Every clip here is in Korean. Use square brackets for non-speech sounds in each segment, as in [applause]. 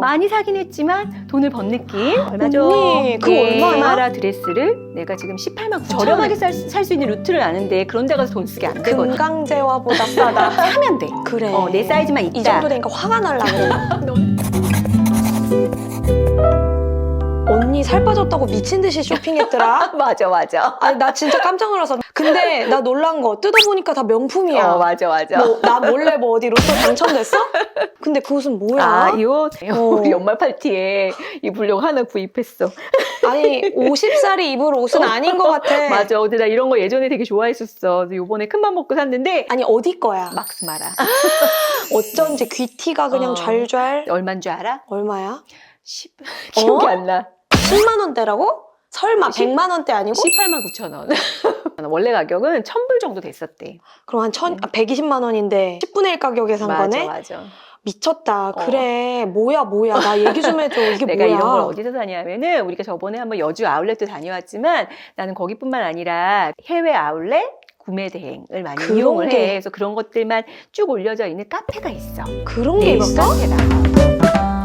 많이 사긴 했지만 돈을 번 느낌 얼마죠? 언니, 그거 얼마야? 마라 드레스를 내가 지금 18만 9천 저렴하게 살 수 있는 루트를 아는데 그런 데 가서 돈 쓰게 안 되거든 금강제화보다 싸다. [laughs] 사면 돼 그래. 어, 내 사이즈만 있다 이 정도 되니까 화가 날라 그 [laughs] 언니 살 빠졌다고 미친 듯이 쇼핑했더라. [laughs] 맞아 맞아 아니 나 진짜 깜짝 놀라서. 근데 나 놀란 거 뜯어보니까 다 명품이야. 어 맞아 맞아 뭐, 나 몰래 뭐 어디 로또 당첨됐어? 근데 그 옷은 뭐야? 아, 이 옷, 어. [laughs] 우리 연말 파티에 입으려고 하나 구입했어. 아니 50살이 입을 옷은 아닌 것 같아. [laughs] 맞아. 근데 나 이런 거 예전에 되게 좋아했었어. 그래서 요번에 큰맘 먹고 샀는데, 아니 어디 거야? 막스 마라. 어쩐지 귀티가 그냥 어. 좔좔. 얼만 줄 알아? 얼마야? 10, 기억이 어? 안 나. 10만 원대라고? 설마 십- 100만 원대 아니고? 18만 9천 원. [laughs] 원래 가격은 1000불 정도 됐었대. 그럼 한 천, 아, 120만 원인데 10분의 1 가격에 산 맞아, 거네? 맞아. 미쳤다. 어. 그래. 뭐야, 뭐야. 나 얘기 좀 해줘. 이게 내가 뭐야. 이런 걸 어디서 사냐면은 우리가 저번에 한번 여주 아울렛도 다녀왔지만 나는 거기뿐만 아니라 해외 아울렛 구매 대행을 많이 그런 이용을 게- 해. 그래서 그런 것들만 쭉 올려져 있는 카페가 있어. 그런 게 네이버 있어? 카페다.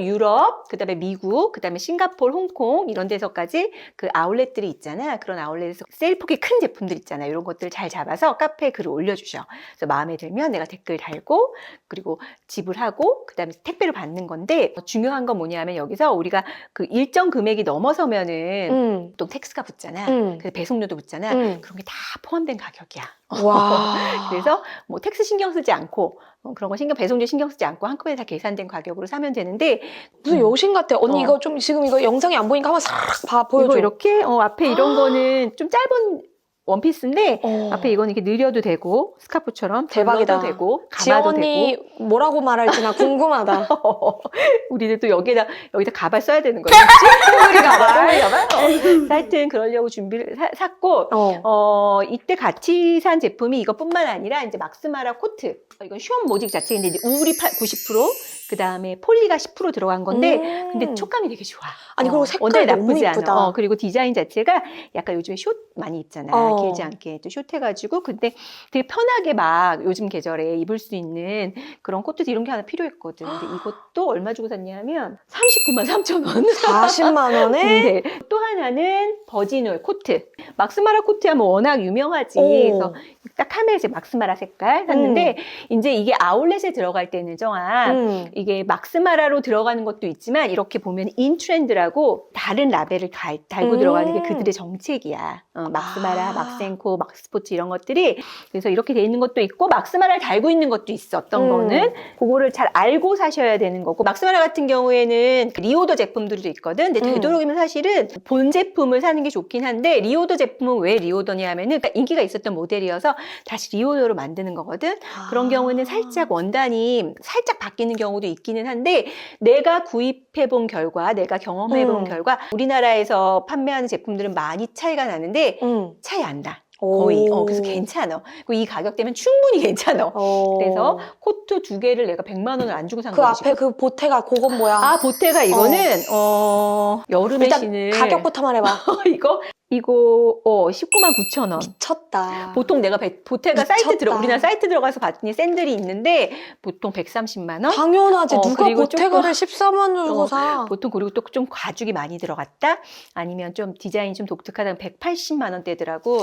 유럽, 그다음에 미국, 그다음에 싱가포르, 홍콩 이런 데서까지 그 아울렛들이 있잖아. 그런 아울렛에서 셀폭이 큰 제품들 있잖아. 이런 것들을 잘 잡아서 카페에 글을 올려주셔. 그래서 마음에 들면 내가 댓글 달고 그리고 지불하고 그다음에 택배를 받는 건데 중요한 건 뭐냐면 여기서 우리가 그 일정 금액이 넘어서면은 응. 또 텍스가 붙잖아. 응. 그래서 배송료도 붙잖아. 응. 그런 게 다 포함된 가격이야. 와. [laughs] 그래서 뭐 텍스 신경 쓰지 않고 어, 그런 거 신경 배송료 신경 쓰지 않고 한꺼번에 다 계산된 가격으로 사면 되는데 무슨 여신 같아. 언니 어. 이거 좀 지금 이거 영상이 안 보니까 한번 싹 봐, 보여줘. 이거 이렇게 어, 앞에 이런 거는 좀 짧은 원피스인데 어. 앞에 이거는 이렇게 늘려도 되고 스카프처럼 대박이다. 되고 지연 가마도 언니 되고 뭐라고 말할지 나 궁금하다. [laughs] 우리들 또 여기다 여기다 가발 써야 되는 거지 우리 가발 [laughs] 우리 가발 어. 하여튼 그러려고 준비를 사- 샀고 어. 어, 이때 같이 산 제품이 이것뿐만 아니라 이제 막스마라 코트. 어, 이건 슈원 모직 자체인데 이제 우울이 90%, 그 다음에 폴리가 10% 들어간 건데, 음. 근데 촉감이 되게 좋아. 아니, 그리고 어, 색깔 원단이 너무 나쁘지 이쁘다. 않아. 어, 그리고 디자인 자체가 약간 요즘에 숏 많이 입잖아. 어. 길지 않게 또 숏해가지고. 근데 되게 편하게 막 요즘 계절에 입을 수 있는 그런 코트 이런 게 하나 필요했거든. 근데 이것도 얼마 주고 샀냐면 39만 3천 원. 40만 원에 [laughs] 네. 또 하나는 버진올 코트. 막스마라 코트 하면 워낙 유명하지. 오. 그래서 딱 이제 막스마라 색깔 샀는데 이제 이게 아울렛에 들어갈 때는 정아 음. 이게 막스마라로 들어가는 것도 있지만 이렇게 보면 인트렌드라고 다른 라벨을 달, 달고 음. 들어가는 게 그들의 정책이야. 어, 막스마라, 아. 막센코, 막스포츠 이런 것들이 그래서 이렇게 돼 있는 것도 있고 막스마라를 달고 있는 것도 있어. 어떤 음. 거는 그거를 잘 알고 사셔야 되는 거고 막스마라 같은 경우에는 그 리오더 제품들도 있거든. 근데 음. 되도록이면 사실은 본 제품을 사는 게 좋긴 한데 리오더 제품은 왜 리오더냐 하면은 그러니까 인기가 있었던 모델이어서 다시 리오더로 만드는 거거든. 그런 아. 경우는 살짝 원단이 살짝 바뀌는 경우도 있기는 한데 내가 구입해 본 결과 내가 경험해 본 음. 결과 우리나라에서 판매하는 제품들은 많이 차이가 나는데 음. 차이 안 나. 거의. 어, 그래서 괜찮아. 이 가격대면 충분히 [laughs] 괜찮아. 어. 그래서 코트 두 개를 내가 100만 원을 안 주고 산그 거지. 앞에 그 보태가 그건 뭐야? 아, 보태가 이거는 어, 여름에 일단 신을 가격부터 말해 봐. [laughs] 이거 이거 어 19만 9천 원. 미쳤다. 보통 내가 배- 보태가 사이트 미쳤다. 들어 우리나라 사이트 들어가서 봤더니 샌들이 있는데 보통 130만 원. 당연하지. 어, 누가 보태가를 14만 주고 어, 사. 보통 그리고 또 좀 가죽이 많이 들어갔다 아니면 좀 디자인이 좀 독특하다면 180만 원대더라고.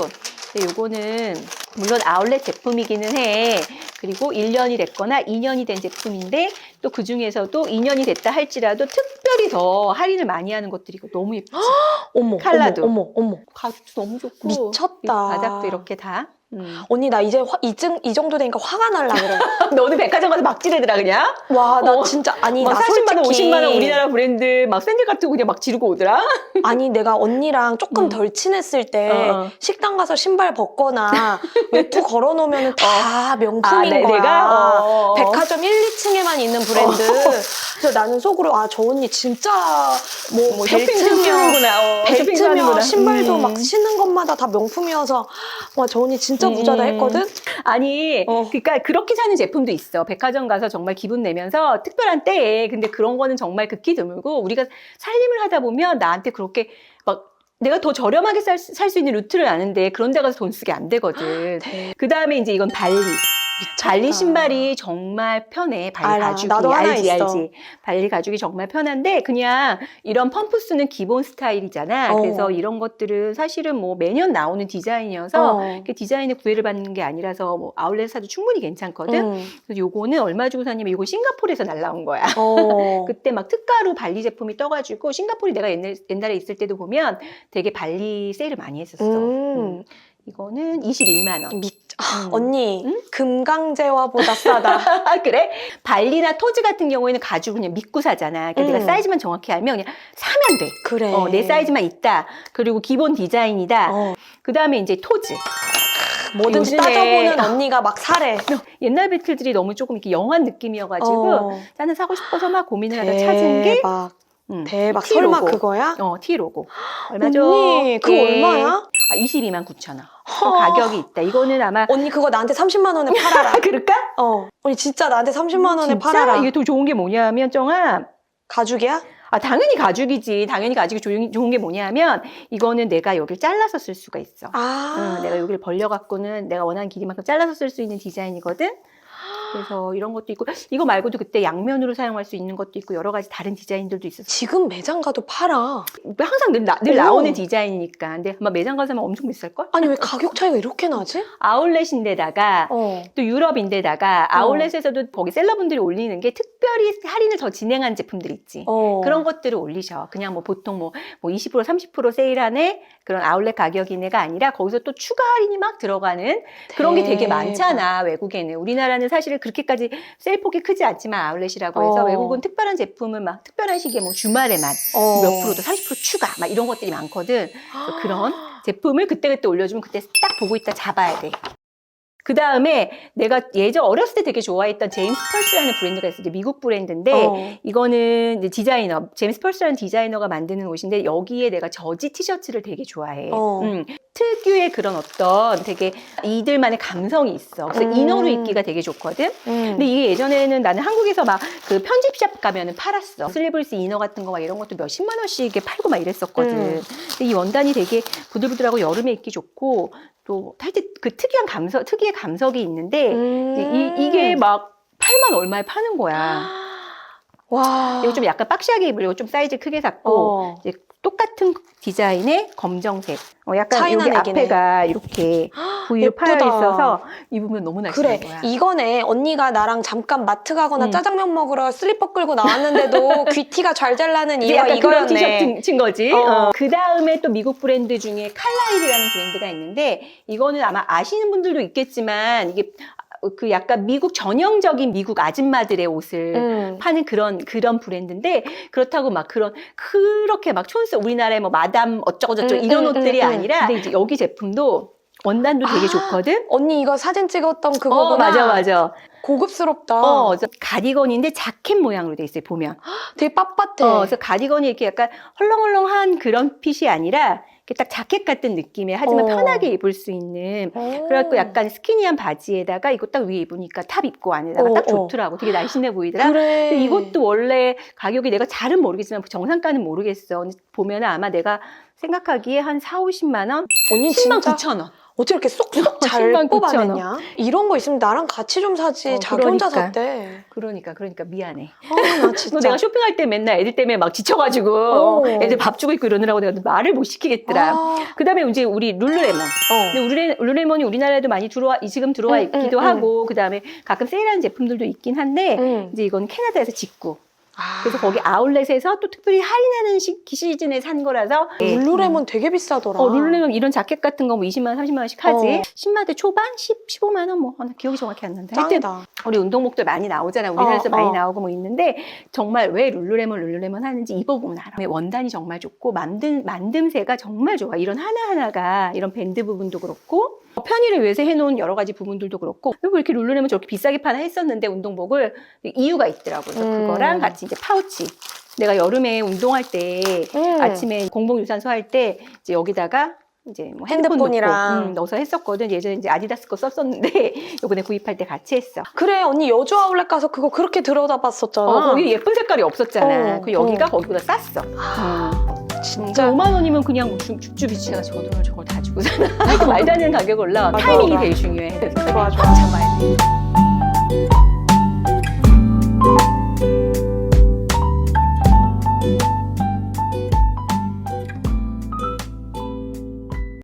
근데 요거는 물론 아울렛 제품이기는 해. 그리고 1년이 됐거나 2년이 된 제품인데 또 그 중에서도 2년이 됐다 할지라도 특별히 더 할인을 많이 하는 것들이 이거 너무 예쁘지. [gasps] 어머, 칼라도. 어머, 어머, 어머. 가죽도 너무 좋고 미쳤다. 바닥도 이렇게 다. 음. 언니 나 이제 화, 이쯤 이 정도 되니까 화가 날라 그래. [laughs] 너는 백화점 가서 막 지르더라 그냥. 와, 나 어. 진짜 아니 막 나 40만 원, 솔직히 50만 원 우리나라 브랜드 막 샌들 같은 거 그냥 막 지르고 오더라. [laughs] 아니 내가 언니랑 조금 음. 덜 친했을 때 어, 어. 식당 가서 신발 벗거나 [laughs] 외투 걸어 놓으면 다 명품인 네, 거야. 내가 어. 백화점 1, 2층에만 있는 브랜드. 그래서 나는 속으로 아 저 언니 진짜 뭐, 뭐 벨트며. 어, 벨트며. 신발도 음. 막 신는 것마다 다 명품이어서 와 저 언니 진짜 부자다 음. 했거든. 아니, 어. 그러니까 그렇게 사는 제품도 있어. 백화점 가서 정말 기분 내면서 특별한 때에. 근데 그런 거는 정말 극히 드물고 우리가 살림을 하다 보면 나한테 그렇게 막 내가 더 저렴하게 살 수 있는 루트를 아는데 그런 데 가서 돈 쓰게 안 되거든. 대- 그 다음에 이제 이건 발리. 발리 신발이 정말 편해. 발리 알아. 가죽이 나도 하나 알지 있어. 알지. 발리 가죽이 정말 편한데 그냥 이런 펌프스는 기본 스타일이잖아. 어. 그래서 이런 것들은 사실은 뭐 매년 나오는 디자인이어서 어. 이렇게 디자인에 구애를 받는 게 아니라서 뭐 아울렛 사도 충분히 괜찮거든. 음. 그래서 요거는 얼마 주고 샀냐면 이거 싱가포르에서 날라온 거야. 어. [laughs] 그때 막 특가로 발리 제품이 떠가지고 싱가포르 내가 옛날, 옛날에 있을 때도 보면 되게 발리 세일을 많이 했었어. 음. 음. 이거는 21만 원. 미... 아, 음. 언니 응? 금강제화보다 싸다. [laughs] 아, 그래? 발리나 토즈 같은 경우에는 가죽 그냥 믿고 사잖아. 그러니까 음. 내가 사이즈만 정확히 알면 그냥 사면 돼. 그래. 어, 내 사이즈만 있다. 그리고 기본 디자인이다. 어. 그 다음에 이제 토즈. 뭐든지 따져보는 언니가 막 사래. 옛날 배틀들이 너무 조금 이렇게 영한 느낌이어가지고 어. 나는 사고 싶어서 막 고민을 하다 찾은 게. 음, 대박. 티 설마 로고. 그거야? 어, T 로고. 얼마죠? 언니, 그거 예. 얼마야? 아, 22만 9천 원. 그 허. 가격이 있다. 이거는 아마 [laughs] 언니 그거 나한테 30만 원에 팔아라. 아, [laughs] 그럴까? 어. 언니 진짜 나한테 30만 원에 진짜? 팔아라. 이게 더 좋은 게 뭐냐면 정아 가죽이야? 아, 당연히 가죽이지. 당연히 가죽이 좋은, 좋은 게 뭐냐면, 이거는 내가 여기를 잘라서 쓸 수가 있어. 아. 응, 내가 여기를 벌려갖고는 내가 원하는 길이만큼 잘라서 쓸 수 있는 디자인이거든? 그래서 이런 것도 있고, 이거 말고도 그때 양면으로 사용할 수 있는 것도 있고, 여러 가지 다른 디자인들도 있었어. 지금 매장 가도 팔아. 항상 늘, 나, 늘 오. 나오는 디자인이니까. 근데 아마 매장 가서 사면 엄청 비쌀걸? 아니 왜 가격 차이가 이렇게 나지? 아울렛인데다가, 어. 또 유럽인데다가, 아울렛에서도 거기 셀러분들이 올리는 게 특별히 할인을 더 진행한 제품들 있지. 어. 그런 것들을 올리셔. 그냥 뭐 보통 뭐, 뭐 20% 30% 세일하네 그런 아울렛 가격이네가 아니라 거기서 또 추가 할인이 막 들어가는 그런 게 되게 대박. 많잖아 외국에는 우리나라는 사실은 그렇게까지 셀 폭이 크지 않지만 아울렛이라고 해서 어. 외국은 특별한 제품은 막 특별한 시기에 뭐 주말에만 어. 몇 프로도 30% 추가 막 이런 것들이 많거든 그래서 그런 [gasps] 제품을 그때그때 올려주면 그때 딱 보고 있다 잡아야 돼. 그 다음에 내가 예전 어렸을 때 되게 좋아했던 제임스 펄스라는 브랜드가 있어. 이제 미국 브랜드인데 어. 이거는 이제 디자이너, 제임스 펄스라는 디자이너가 만드는 옷인데 여기에 내가 저지 티셔츠를 되게 좋아해. 어. 음, 특유의 그런 어떤 되게 이들만의 감성이 있어. 그래서 음. 이너로 입기가 되게 좋거든. 음. 근데 이게 예전에는 나는 한국에서 막 그 편집샵 가면은 팔았어. 슬리블스 이너 같은 거 막 이런 것도 몇십만 원씩 팔고 막 이랬었거든. 음. 근데 이 원단이 되게 부들부들하고 여름에 입기 좋고 또 하여튼 그 특이한 감성, 특유의 감성이 있는데 음. 이, 이게 막 8만 얼마에 파는 거야. [gasps] 와. 이거 좀 약간 박시하게 입으려고 좀 사이즈 크게 샀고 어. 이제 똑같은 디자인의 검정색. 어, 약간 차이나 여기 맥이네. 앞에가 이렇게 V로 파여 예쁘다. 있어서 입으면 너무 날씬한 그래 거야. 이거네 언니가 나랑 잠깐 마트 가거나 음. 짜장면 먹으러 슬리퍼 끌고 나왔는데도 [laughs] 귀티가 잘 잘라는 이유가 약간 그런 이거였네 티셔츠 친 거지. 어. 그 다음에 또 미국 브랜드 중에 칼라일이라는 브랜드가 있는데 이거는 아마 아시는 분들도 있겠지만 이게 그 약간 미국 전형적인 미국 아줌마들의 옷을 음. 파는 그런 그런 브랜드인데 그렇다고 막 그런 그렇게 막 촌스 우리나라의 뭐 마담 어쩌고 저쩌고 음, 이런 음, 옷들이 음, 음. 아니라 근데 이제 여기 제품도 원단도 되게 아, 좋거든. 언니 이거 사진 찍었던 그거구나 어 맞아 맞아. 고급스럽다 어 가디건인데 자켓 모양으로 돼 있어요 보면. [gasps] 되게 빳빳해 어 그래서 가디건이 이렇게 약간 헐렁헐렁한 그런 핏이 아니라 딱 자켓 같은 느낌에 하지만 어. 편하게 입을 수 있는. 어. 그래갖고 약간 스키니한 바지에다가 이거 딱 위에 입으니까 탑 입고 안에다가 어, 딱 어. 좋더라고. 되게 날씬해 보이더라. 그래 근데 이것도 원래 가격이 내가 잘은 모르겠지만 정상가는 모르겠어. 보면은 아마 내가 생각하기에 한 4, 50만 원? 언니 10만 진짜 9천 원. 어떻게 이렇게 쏙쏙 [laughs] 잘 10만 9천 뽑아냈냐 이런 거 있으면 나랑 같이 좀 사지 어, 자기 혼자 그러니까. 샀대 그러니까 그러니까 미안해. 아 나 [laughs] 너 진짜 내가 쇼핑할 때 맨날 애들 때문에 막 지쳐가지고 어. 애들 밥 주고 있고 이러느라고 내가 말을 못 시키겠더라. 아, 그다음에 이제 우리 룰루레몬. 어. 근데 룰레, 룰레몬이 우리나라에도 많이 들어와 지금 들어와 음, 있기도 음, 하고 그다음에 가끔 세일하는 제품들도 있긴 한데 음. 이제 이건 캐나다에서 직구. 아. 그래서 거기 아울렛에서 또 특별히 할인하는 시, 시즌에 산 거라서 룰루레몬 되게 비싸더라. 어, 룰루레몬 이런 자켓 같은 거 뭐 20만 원, 30만 원씩 하지. 어. 10만 대 초반? 10, 15만 원 뭐. 기억이 정확히 안 난다. 하여튼 짱이다. 우리 운동복들 많이 나오잖아. 우리나라에서 어, 많이 어. 나오고 뭐 있는데 정말 왜 룰루레몬 룰루레몬 하는지 입어보면 알아. 원단이 정말 좋고 만듦 만듦새가 정말 좋아. 이런 하나하나가 이런 밴드 부분도 그렇고 편의를 위해서 해놓은 여러 가지 부분들도 그렇고 왜 이렇게 룰루레몬 저렇게 비싸게 파나 했었는데 운동복을 이유가 있더라고요. 그래서 음. 그거랑 같이 이제 파우치. 내가 여름에 운동할 때 음. 아침에 공복 유산소 할 때 이제 여기다가 이제 뭐 핸드폰 핸드폰이랑. 넣고, 음, 넣어서 했었거든. 예전에 이제 아디다스 거 썼었는데 [laughs] 요번에 구입할 때 같이 했어. 그래 언니 여주 아울렛 가서 그거 그렇게 들여다봤었잖아. 어, 거기 예쁜 색깔이 없었잖아. 어, 그 여기가 어. 거기보다 쌌어. 아, 진짜 5만 원이면 그냥 줍- 줍줍이지. 제가 저 돈을 저걸 다 주고 사나. [laughs] 말도 안 되는 가격 올라. 맞아, 타이밍이 맞아. 되게 중요해. 좋아, 좋아. 참아야 돼.